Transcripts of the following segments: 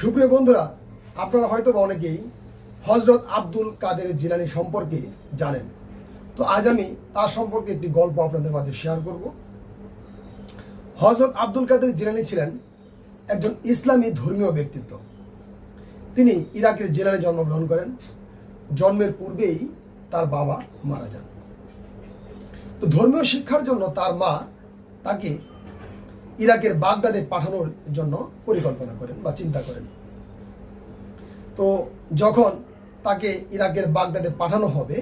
সুপ্রিয় বন্ধুরা, আপনারা হয়তো অনেকেই হজরত আব্দুল কাদের জিলানি সম্পর্কে জানেন। তো আজ আমি তার সম্পর্কে একটি গল্প আপনাদের মাঝে শেয়ার করব। হজরত আব্দুল কাদের জিলানি ছিলেন একজন ইসলামী ধর্মীয় ব্যক্তিত্ব। তিনি ইরাকের জেলানে জন্মগ্রহণ করেন। জন্মের পূর্বেই তার বাবা মারা যান। তো ধর্মীয় শিক্ষার জন্য তার মা তাকে ইরাকের বাগদাদে পাঠানোর জন্য পরিকল্পনা করেন বা চিন্তা করেন। তো যখন তাকে ইরাকের বাগদাদে পাঠানো হবে,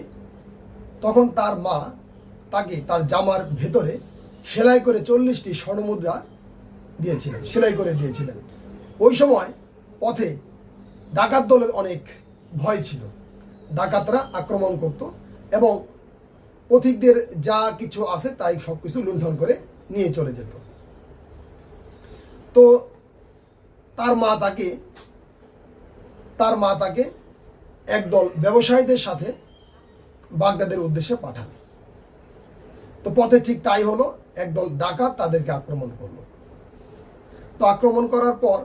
তখন তার মা তাকে তার জামার ভেতরে সেলাই করে চল্লিশটি স্বর্ণমুদ্রা দিয়েছিলেন, সেলাই করে দিয়েছিলেন। ওই সময় পথে ডাকাত দলের অনেক ভয় ছিল। ডাকাতরা আক্রমণ করত এবং পথিকদের যা কিছু আছে তাই সব কিছু লুণ্ঠন করে নিয়ে চলে যেত। তো তার মা তাকে, তার মা তাকে একদল ব্যবসায়ীদের সাথে বাগদাদের উদ্দেশ্যে পাঠান তো পথে ঠিক তাই হলো, একদল ডাকাত তাদেরকে আক্রমণ করল। তো আক্রমণ করার পর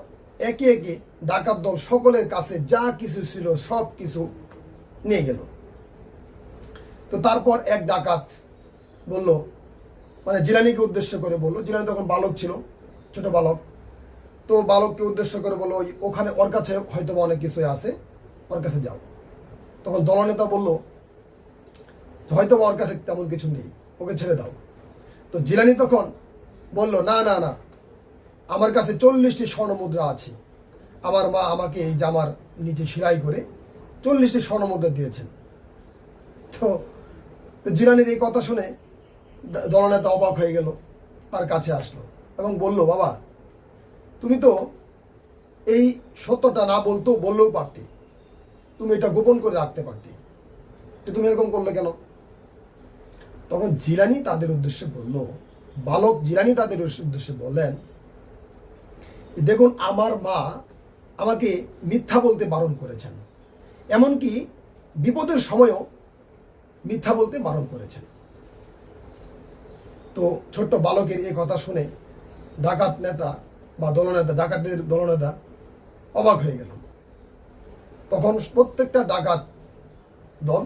একে একে ডাকাত দল সকলের কাছে যা কিছু ছিল সব কিছু নিয়ে গেল। তো তারপর এক ডাকাত বলল মানে জিলানিকে উদ্দেশ্য করে বলল, জিলানি তখন বালক ছিল, ছোট বালক। তো বালককে উদ্দেশ্য করে "ওই ওখানে ওর কাছে হয়তো অনেক কিছুই আছে, ওর কাছে যাও। তখন দলনেতা বলল হয়তো ওর কাছে তেমন কিছু নেই, ওকে ছেড়ে দাও। তো জিলানি তখন বলল, না না না, আমার কাছে চল্লিশটি স্বর্ণ মুদ্রা আছে। আমার মা আমাকে এই জামার নিচে সেলাই করে চল্লিশটি স্বর্ণ মুদ্রা দিয়েছেন। তো জিলানির এই কথা শুনে দলনেতা অবাক হয়ে গেল, তার কাছে আসলো এবং বলল, বাবা তুমি তো এই সত্যটা না বলতেও বললেও পারতে। তুমি এটা গোপন করে রাখতে পারতে। তুমি এরকম করলে কেন? তখন জিলানি তাদের উদ্দেশ্যে বলল, বালক জিলানি তাদের উদ্দেশ্যে বললেন দেখুন, আমার মা আমাকে মিথ্যা বলতে বারণ করেছেন। এমনকি বিপদের সময়ও মিথ্যা বলতে বারণ করেছেন। তো ছোট্ট বালকের এই কথা শুনে ডাকাত নেতা বা দলনেতা, ডাকাতদের দলনেতা অবাক হয়ে গেল। তখন প্রত্যেকটা ডাকাত দল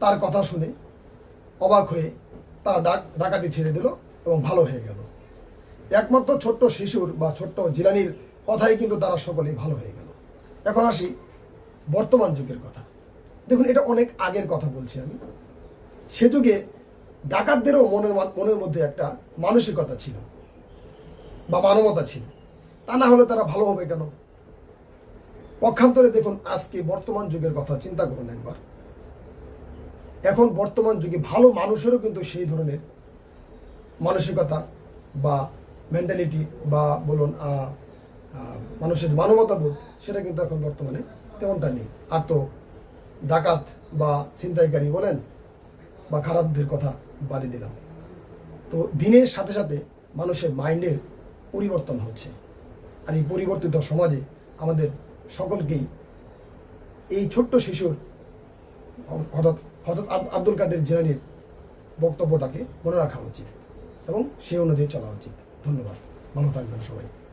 তার কথা শুনে অবাক হয়ে তারা ডাক, ডাকাতি ছেড়ে দিল এবং ভালো হয়ে গেল। একমাত্র ছোট্ট শিশুর বা ছোট্ট জিলানির কথাই কিন্তু তারা সকলেই ভালো হয়ে গেল। এখন আসি বর্তমান যুগের কথা। দেখুন, এটা অনেক আগের কথা বলছি আমি। সে যুগে ডাকাতদেরও মনের মান- মনের মধ্যে একটা মানসিকতা ছিল। বা মানবতা ছিল। তা না হলে তারা ভালো হবে কেন? পক্ষান্তরে দেখুন, আজকে বর্তমান যুগের কথা, চিন্তা করুন একবার। এখন বর্তমান যুগে ভালো মানুষেরও কিন্তু সেই ধরনের মানসিকতা বা মেন্টালিটি বা বলুন মানুষের মানবতাবোধ সেটা কিন্তু এখন বর্তমানে তেমনটা নেই। আর তো ডাকাত বা ছিনতাইকারী বলেন বা খারাপদের কথা বাদে দিলাম। তো দিনের সাথে সাথে মানুষের মাইন্ডের পরিবর্তন হচ্ছে। আর এই পরিবর্তিত সমাজে আমাদের সকলকেই এই ছোট্ট শিশুর হঠাৎ হঠাৎ আব্দুল কাদের জিলানির বক্তব্যটাকে মনে রাখা উচিত এবং সে অনুযায়ী চলা উচিত। ধন্যবাদ। ভালো থাকবেন সবাই।